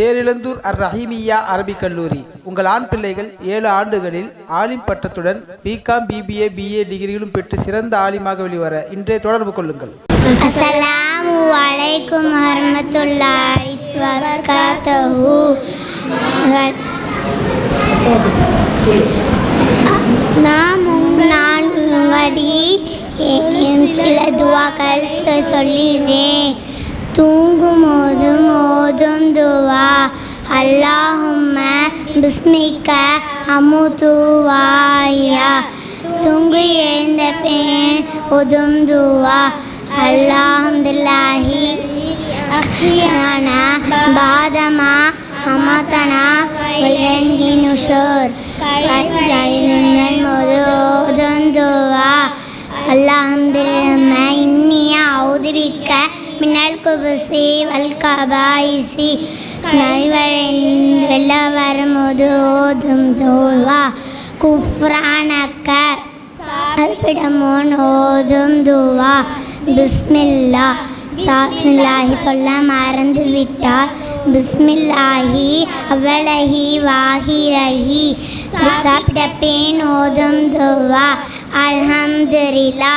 தேரிழந்தூர் அர் ரஹீமியா அரபிக் கல்லூரி. உங்கள் ஆண் பிள்ளைகள் ஏழு ஆண்டுகளில் ஆலிம் பட்டத்துடன் பிகாம் பிபிஏ பிஏ டிகிரிகளும் பெற்று சிறந்த ஆலிமாக வெளிவர இன்றே தொடர்பு கொள்ளுங்கள். அஸ்ஸலாமு நாம் உங்கள் நான் சில துவாக்கள் சொ- சொல்லிடுறேன் தூங்கும் போதும் ஓதும் துவா அல்லாஹும்ம பிஸ்மிக்க அமுதுவாயா தூங்கு எழுந்த பேன் உதும் துவா அல்ஹம்துலில்லாஹி அஹ்யானா பாதமா அமதனா இலங்கி நுஷோர் போது ஓதும் துவா அல்ஹம்துலில்லாஹ் இன்னி அவுது பிக்க மின்னல் குபுசி வல் கபாயிசி வெள்ள வரும்போது ஓதும் துவா குஃப்ரானக்க அல்பிடமோன் ஓதும் துவா பிஸ்மில்லா சாஹி சொல்ல மறந்து விட்டார் பிஸ்மில்லாஹி அவலஹி வாஹிரஹி சாப்பிட்ட பேன் ஓதும் துவா அல்ஹம்துலில்லா